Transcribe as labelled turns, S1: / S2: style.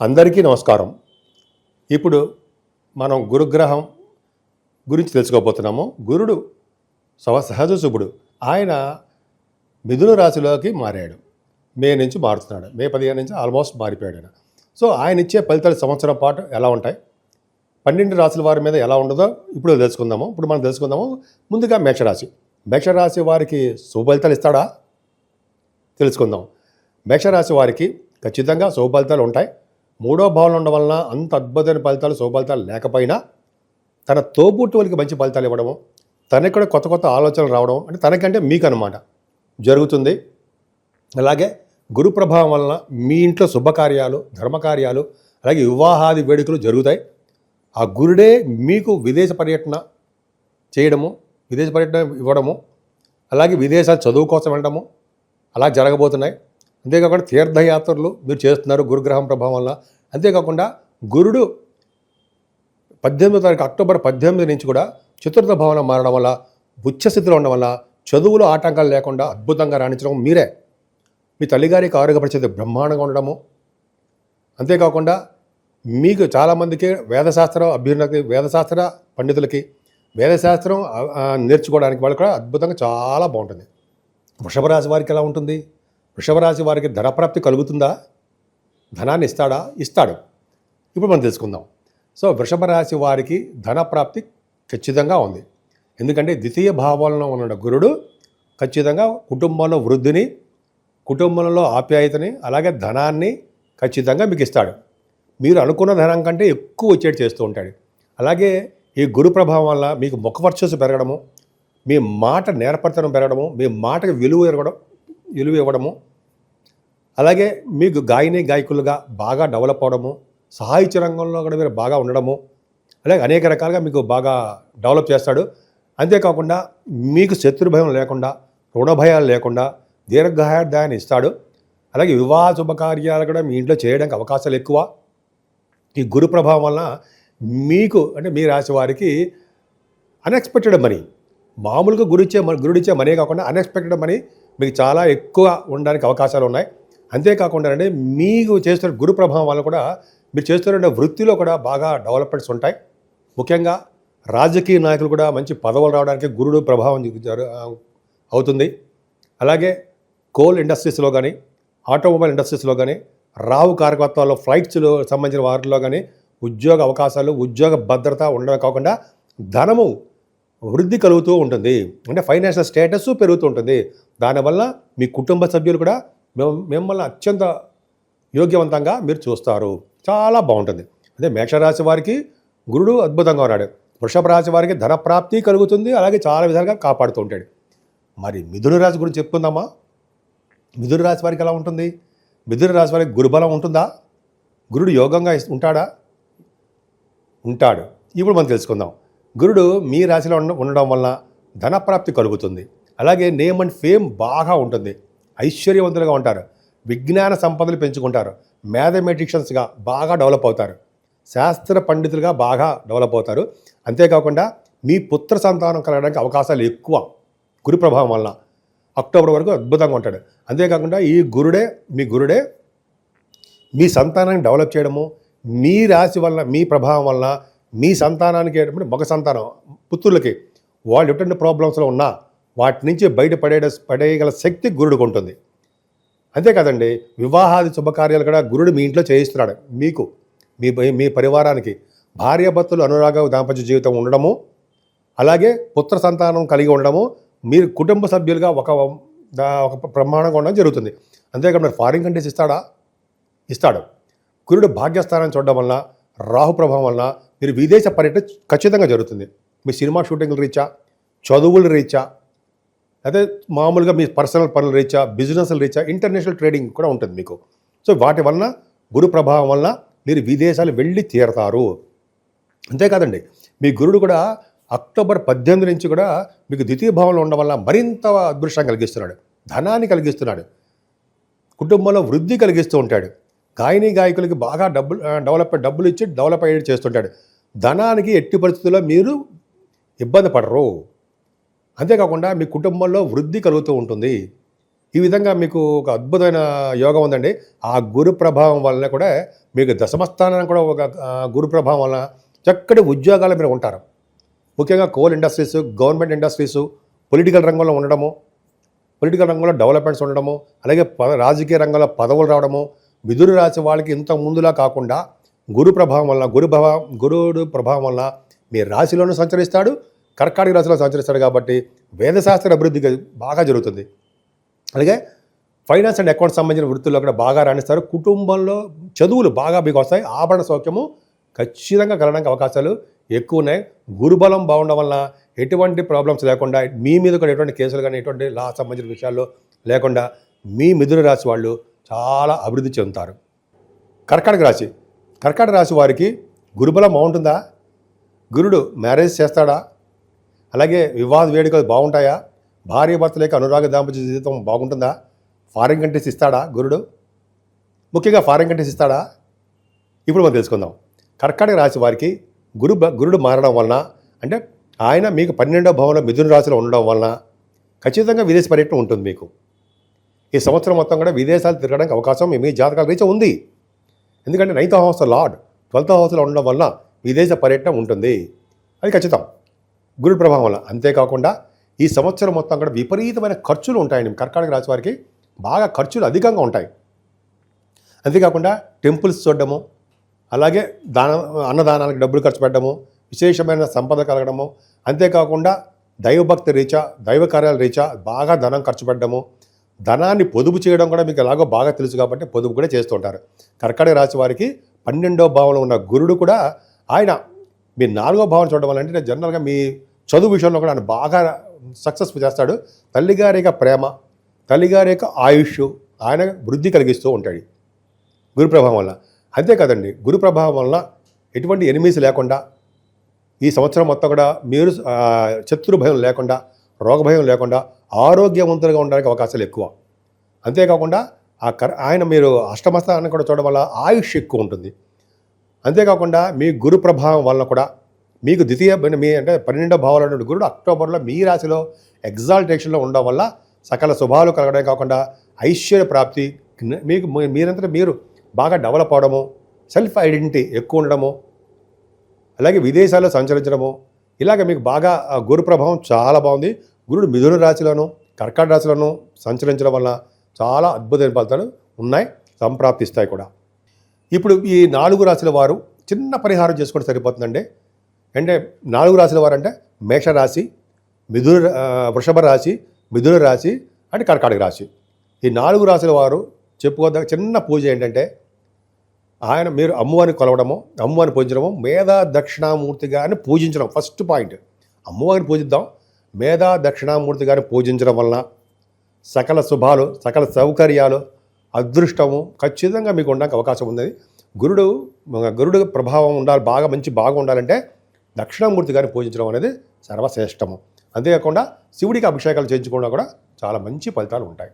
S1: అందరికీ నమస్కారం. ఇప్పుడు మనం గురుగ్రహం గురించి తెలుసుకోబోతున్నాము. గురుడు సవ సహజ శుభుడు. ఆయన మిథున రాశిలోకి మారాడు. మే నుంచి మారుతున్నాడు. మే పదిహేను నుంచి ఆల్మోస్ట్ మారిపోయాడు ఆయన. సో ఆయన ఇచ్చే ఫలితాలు సంవత్సరం పాటు ఎలా ఉంటాయి? పన్నెండు రాశుల వారి మీద ఎలా ఉండదో ఇప్పుడు తెలుసుకుందాము. ఇప్పుడు మనం తెలుసుకుందాము. ముందుగా మేషరాశి. మేషరాశి వారికి శుభఫలితాలు ఇస్తాడా? తెలుసుకుందాం. మేషరాశి వారికి ఖచ్చితంగా శుభఫలితాలు ఉంటాయి. మూడో భావన ఉండడం వలన అంత అద్భుతమైన ఫలితాలు శుభ ఫలితాలు లేకపోయినా తన తోబుట్టు వాళ్ళకి మంచి ఫలితాలు ఇవ్వడము తనకి కొత్త కొత్త ఆలోచనలు రావడం అంటే తనకంటే మీకు అనమాట జరుగుతుంది. అలాగే గురు ప్రభావం వలన మీ ఇంట్లో శుభకార్యాలు ధర్మకార్యాలు అలాగే వివాహాది వేడుకలు జరుగుతాయి. ఆ గురుడే మీకు విదేశ పర్యటన చేయడము విదేశ పర్యటన ఇవ్వడము అలాగే విదేశాలు చదువు కోసం వెళ్ళడము అలా జరగబోతున్నాయి. అంతేకాకుండా తీర్థయాత్రలు మీరు చేస్తున్నారు గురుగ్రహం ప్రభావం వల్ల. అంతేకాకుండా గురుడు పద్దెనిమిదో తారీఖు అక్టోబర్ పద్దెనిమిది నుంచి కూడా చతుర్థ భవనం మారడం వల్ల ఉచ్చస్థితిలో ఉండడం వల్ల చదువులో ఆటంకాలు లేకుండా అద్భుతంగా రాణించడం మీరే. మీ తల్లిగారికి ఆరోగ్య పరిస్థితి బ్రహ్మాండంగా ఉండడము. అంతేకాకుండా మీకు చాలామందికి వేదశాస్త్రం అభ్యున్నతి వేదశాస్త్ర పండితులకి వేదశాస్త్రం నేర్చుకోవడానికి వాళ్ళు కూడా అద్భుతంగా చాలా బాగుంటుంది. వృషభ రాశి వారికి ఎలా ఉంటుంది? వృషభ రాశి వారికి ధనప్రాప్తి కలుగుతుందా? ధనాన్ని ఇస్తాడా? ఇస్తాడు. ఇప్పుడు మనం తెలుసుకుందాం. సో వృషభ రాశి వారికి ధనప్రాప్తి ఖచ్చితంగా ఉంది. ఎందుకంటే ద్వితీయ భావంలో ఉన్న గురుడు ఖచ్చితంగా కుటుంబంలో వృద్ధిని కుటుంబంలో ఆప్యాయతని అలాగే ధనాన్ని ఖచ్చితంగా మీకు ఇస్తాడు మీరు అనుకున్న ధనం కంటే ఎక్కువ వచ్చేటి చేస్తూ ఉంటాడు. అలాగే ఈ గురు ప్రభావం వల్ల మీకు ముఖ వర్చస్సు పెరగడము మీ మాట నేర్పరితనం పెరగడము మీ మాటకు విలువ ఇవ్వడం విలువ ఇవ్వడము అలాగే మీకు గాయని గాయకులుగా బాగా డెవలప్ అవడము సాహిత్య రంగంలో కూడా మీరు బాగా ఉండడము అలాగే అనేక రకాలుగా మీకు బాగా డెవలప్ చేస్తాడు. అంతేకాకుండా మీకు శత్రు భయం లేకుండా రుణభయాలు లేకుండా దీర్ఘాయుర్దాయాన్ని ఇస్తాడు. అలాగే వివాహ శుభకార్యాలు కూడా మీ ఇంట్లో చేయడానికి అవకాశాలు ఎక్కువ. ఈ గురు ప్రభావం వలన మీకు అంటే మీ రాశి వారికి అన్ఎక్స్పెక్టెడ్ మనీ మామూలుగా గురిచ్చే గురుడిచ్చే మనీ కాకుండా అన్ఎక్స్పెక్టెడ్ మనీ మీకు చాలా ఎక్కువ ఉండడానికి అవకాశాలు ఉన్నాయి. అంతేకాకుండా అంటే మీకు చేస్తున్న గురు ప్రభావం వల్ల కూడా మీరు చేస్తున్న వృత్తిలో కూడా బాగా డెవలప్మెంట్స్ ఉంటాయి. ముఖ్యంగా రాజకీయ నాయకులు కూడా మంచి పదవులు రావడానికి గురుడు ప్రభావం జరు- అవుతుంది. అలాగే కోల్ ఇండస్ట్రీస్లో కానీ ఆటోమొబైల్ ఇండస్ట్రీస్లో కానీ రావు కార్యకర్తల్లో ఫ్లైట్స్లో సంబంధించిన వాటిలో కానీ ఉద్యోగ అవకాశాలు ఉద్యోగ భద్రత ఉండడం కాకుండా ధనము వృద్ధి కలుగుతూ ఉంటుంది. అంటే ఫైనాన్షియల్ స్టేటస్ పెరుగుతూ ఉంటుంది. దానివల్ల మీ కుటుంబ సభ్యులు కూడా మిమ్మల్ని అత్యంత యోగ్యవంతంగా మీరు చూస్తారు. చాలా బాగుంటుంది. అదే మేషరాశి వారికి గురుడు అద్భుతంగా ఉన్నాడు. వృషభ రాశి వారికి ధన ప్రాప్తి కలుగుతుంది. అలాగే చాలా విధాలుగా కాపాడుతూ ఉంటాడు. మరి మిథున రాశి గురించి చెప్పుకుందామా? మిథున రాశి వారికి ఎలా ఉంటుంది? మిథున రాశి వారికి గురుబలం ఉంటుందా? గురుడు యోగంగా ఉంటాడా? ఉంటాడు. ఇప్పుడు మనం తెలుసుకుందాం. గురుడు మీ రాశిలో ఉండ ఉండడం వలన ధనప్రాప్తి కలుగుతుంది. అలాగే నేమ్ అండ్ ఫేమ్ బాగా ఉంటుంది. ఐశ్వర్యవంతులుగా ఉంటారు. విజ్ఞాన సంపదలు పెంచుకుంటారు. మ్యాథమెటిషియన్స్గా బాగా డెవలప్ అవుతారు. శాస్త్ర పండితులుగా బాగా డెవలప్ అవుతారు. అంతేకాకుండా మీ పుత్ర సంతానం కలగడానికి అవకాశాలు ఎక్కువ గురు ప్రభావం వలన. అక్టోబర్ వరకు అద్భుతంగా ఉంటాడు. అంతేకాకుండా ఈ గురుడే మీ గురుడే మీ సంతానాన్ని డెవలప్ చేయడము మీ రాశి వల్ల మీ ప్రభావం వల్ల మీ సంతానానికి మగ సంతానం పుత్రులకి వాళ్ళు ఎటువంటి ప్రాబ్లమ్స్లో ఉన్నా వాటి నుంచి బయటపడే పడేయగల శక్తి గురుడికి ఉంటుంది. అంతేకాదండి వివాహాది శుభకార్యాలు కూడా గురుడు మీ ఇంట్లో చేయిస్తున్నాడు. మీకు మీ మీ పరివారానికి భార్యాభర్తలు అనురాగ దాంపత్య జీవితం ఉండడము అలాగే పుత్ర సంతానం కలిగి ఉండడము మీరు కుటుంబ సభ్యులుగా ఒక ఒక ప్రమాణంగా ఉండడం జరుగుతుంది. అంతేకాదు మీరు ఫారిన్ కంట్రీస్ ఇస్తాడా? ఇస్తాడు. గురుడు భాగ్యస్థానాన్ని చూడడం వలన రాహు ప్రభావం వలన మీరు విదేశ పర్యటన ఖచ్చితంగా జరుగుతుంది. మీ సినిమా షూటింగ్ల రీచా? చదువుల రీచా? అదే మామూలుగా మీ పర్సనల్ పనుల రీచా బిజినెస్ల రీచా ఇంటర్నేషనల్ ట్రేడింగ్ కూడా ఉంటుంది మీకు. సో వాటి వలన గురు ప్రభావం వలన మీరు విదేశాలు వెళ్ళి తీరతారు. అంతేకాదండి మీ గురుడు కూడా అక్టోబర్ పద్దెనిమిది నుంచి కూడా మీకు ద్వితీయ భావంలో ఉండడం వల్ల మరింత అదృష్టం కలిగిస్తున్నాడు. ధనాన్ని కలిగిస్తున్నాడు. కుటుంబంలో వృద్ధి కలిగిస్తూ ఉంటాడు. గాయని గాయకులకి బాగా డబ్బులు డెవలప్ డబ్బులు ఇచ్చి డెవలప్ అయ్యేది చేస్తుంటాడు. ధనానికి ఎట్టి పరిస్థితుల్లో మీరు ఇబ్బంది పడరు. అంతేకాకుండా మీ కుటుంబంలో వృద్ధి కలుగుతూ ఉంటుంది. ఈ విధంగా మీకు ఒక అద్భుతమైన యోగం ఉందండి. ఆ గురు ప్రభావం వలన కూడా మీకు దశమస్థానం కూడా ఒక గురు ప్రభావం వలన చక్కటి ఉద్యోగాలు మీరు ఉంటారు. ముఖ్యంగా coal industries government industries political రంగంలో ఉండడము పొలిటికల్ రంగంలో డెవలప్మెంట్స్ ఉండడము అలాగే పద రాజకీయ రంగంలో పదవులు రావడము మిథున రాశి వాళ్ళకి ఇంత ముందులా కాకుండా గురు ప్రభావం వలన గురు ప్రభావం గురుడు ప్రభావం వలన మీ రాశిలోనూ సంచరిస్తాడు. కర్కాటక రాశిలో సంచరిస్తాడు కాబట్టి వేదశాస్త్ర అభివృద్ధి బాగా జరుగుతుంది. అలాగే ఫైనాన్స్ అండ్ అకౌంట్స్ సంబంధించిన వృత్తుల్లో కూడా బాగా రాణిస్తారు. కుటుంబంలో చదువులు బాగా మీకు వస్తాయి. ఆభరణ సౌఖ్యము ఖచ్చితంగా కలడానికి అవకాశాలు ఎక్కువ ఉన్నాయి. గురుబలం బాగుండడం వల్ల ఎటువంటి ప్రాబ్లమ్స్ లేకుండా మీ మీద కూడా ఎటువంటి కేసులు కానీ ఎటువంటి లా సంబంధించిన విషయాల్లో లేకుండా మీ మిథున రాశి వాళ్ళు చాలా అభివృద్ధి చెందుతారు. కర్కాటక రాశి. కర్కాటక రాశి వారికి గురుబలం బాగుంటుందా? గురుడు మ్యారేజ్ చేస్తాడా? అలాగే వివాహ వేడుకలు బాగుంటాయా? భార్య భర్తలేక అనురాగ దాంపత్య జీవితం బాగుంటుందా? ఫారిన్ కంట్రీస్ ఇస్తాడా గురుడు? ముఖ్యంగా ఫారిన్ కంట్రీస్ ఇస్తాడా? ఇప్పుడు మనం తెలుసుకుందాం. కర్కాటక రాశి వారికి గురు గురుడు మారడం వలన అంటే ఆయన మీకు పన్నెండో భావంలో మిథున రాశిలో ఉండడం వలన ఖచ్చితంగా విదేశ పర్యటన ఉంటుంది మీకు. ఈ సంవత్సరం మొత్తం కూడా విదేశాలు తిరగడానికి అవకాశం మీ- జాతకాల రీత్యా ఉంది. ఎందుకంటే నైన్త్ హౌస్ లార్డ్ ట్వెల్త్ హౌస్లో ఉండడం వలన విదేశ పర్యటన ఉంటుంది. అది ఖచ్చితం. గురు ప్రభావం వల్ల. అంతేకాకుండా ఈ సంవత్సరం మొత్తం కూడా విపరీతమైన ఖర్చులు ఉంటాయండి. కర్కాటక రాశి వారికి బాగా ఖర్చులు అధికంగా ఉంటాయి. అంతేకాకుండా టెంపుల్స్ చూడడము అలాగే దాన అన్నదానాలకు డబ్బులు ఖర్చు పెట్టడము విశేషమైన సంపద కలగడము అంతేకాకుండా దైవభక్తి రీచా దైవ కార్యాల రీచా బాగా ధనం ఖర్చు పెట్టడము ధనాన్ని పొదుపు చేయడం కూడా మీకు ఎలాగో బాగా తెలుసు కాబట్టి పొదుపు కూడా చేస్తూ ఉంటారు. కర్కాటక రాశి వారికి పన్నెండో భావంలో ఉన్న గురుడు కూడా ఆయన మీ నాలుగో భావం చూడడం వల్ల అంటే జనరల్గా మీ చదువు విషయంలో కూడా ఆయన బాగా సక్సెస్ఫుల్ చేస్తాడు. తల్లిగారి యొక్క ప్రేమ తల్లిగారి యొక్క ఆయుష్ ఆయన వృద్ధి కలిగిస్తూ ఉంటాడు. గురు ప్రభావం వల్ల. అంతే కదండి గురు ప్రభావం వల్ల ఎటువంటి ఎనిమీస్ లేకుండా ఈ సంవత్సరం మొత్తం కూడా మీరు శత్రు భయం లేకుండా రోగ భయం లేకుండా ఆరోగ్యవంతులుగా ఉండడానికి అవకాశాలు ఎక్కువ. అంతేకాకుండా ఆ కర ఆయన మీరు అష్టమస్థానాన్ని కూడా చూడడం వల్ల ఆయుష్ ఎక్కువ ఉంటుంది. అంతేకాకుండా మీ గురు ప్రభావం వల్ల కూడా మీకు ద్వితీయ మీ అంటే పన్నెండో భావాలు ఉన్న గురుడు అక్టోబర్లో మీ రాశిలో ఎగ్జాల్టేషన్లో ఉండడం వల్ల సకల శుభాలు కలగడమే కాకుండా ఐశ్వర్య ప్రాప్తి మీకు మీ- మీరు బాగా డెవలప్ అవడము సెల్ఫ్ ఐడెంటిటీ ఎక్కువ ఉండడము అలాగే విదేశాల్లో సంచరించడము ఇలాగ మీకు బాగా గురు ప్రభావం చాలా బాగుంది. గురుడు మిథున రాశిలోను కర్కాట రాశిలోను సంచరించడం వల్ల చాలా అద్భుతమైన ఫలితాలు ఉన్నాయి సంప్రాప్తిస్తాయి కూడా. ఇప్పుడు ఈ నాలుగు రాశుల వారు చిన్న పరిహారం చేసుకుంటే సరిపోతుందండి. అంటే నాలుగు రాశుల వారు అంటే మేషరాశి మిథున వృషభ రాశి మిథున రాశి అంటే కర్కాటక రాశి. ఈ నాలుగు రాశుల వారు చెప్పుకోదగ్గ చిన్న పూజ ఏంటంటే ఆయన మీరు అమ్మవారిని కొలవడము అమ్మవారిని పూజించడము మేధా దక్షిణామూర్తి గారిని పూజించడం ఫస్ట్ పాయింట్. అమ్మవారిని పూజిద్దాం మేధా దక్షిణామూర్తి గారిని పూజించడం వలన సకల శుభాలు సకల సౌకర్యాలు అదృష్టము ఖచ్చితంగా మీకు ఉండడానికి అవకాశం ఉంది గురుడు గురుడు ప్రభావం ఉండాలి బాగా మంచి బాగా ఉండాలంటే దక్షిణామూర్తి గారిని పూజించడం అనేది సర్వశ్రేష్టము. అంతేకాకుండా శివుడికి అభిషేకాలు చేయించుకోవడం కూడా చాలా మంచి ఫలితాలు ఉంటాయి.